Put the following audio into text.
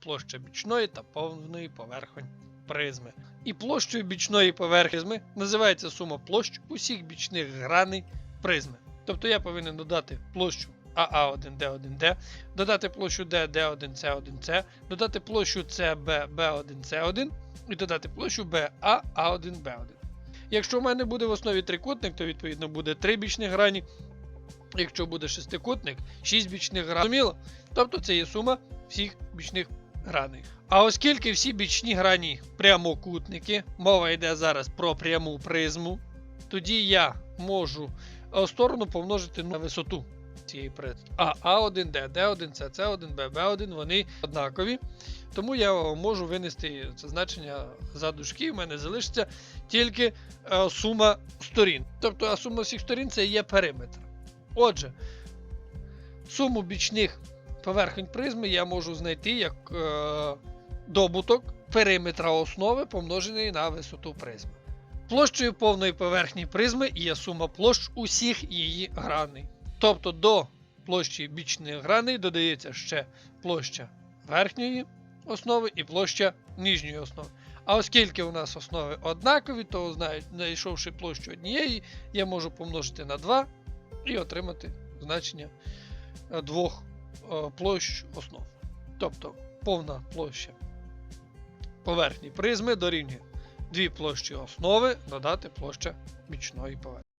площа бічної та повної поверхонь призми. І площею бічної поверхні називається сума площ усіх бічних граней призми. Тобто я повинен додати площу АА1Д1Д, додати площу ДД1С1С, додати площу СББ1С1 і додати площу БАА1Б1. Якщо в мене буде в основі трикутник, то відповідно буде 3 бічних грані. Якщо буде шестикутник, 6 бічних. Зрозуміло? Тобто це є сума всіх бічних граней. А оскільки всі бічні грані прямокутники, мова йде зараз про пряму призму, тоді я можу сторону помножити на висоту цієї призми. А А1Д, Д1С, С1Б, Б1 вони однакові. Тому я можу винести це значення за дужки, в мене залишиться тільки е, сума сторін. Тобто, сума всіх сторін це є периметр. Отже, суму бічних поверхонь призми я можу знайти як е, добуток периметра основи, помножений на висоту призми. Площею повної поверхні призми є сума площ усіх її граней. Тобто до площі бічних граней додається ще площа верхньої основи і площа нижньої основи. А оскільки у нас основи однакові, то знайшовши площу однієї, я можу помножити на 2 і отримати значення е, двох площ основ. Тобто повна площа поверхні призми дорівнює дві площі основи додати площа бічної поверхні.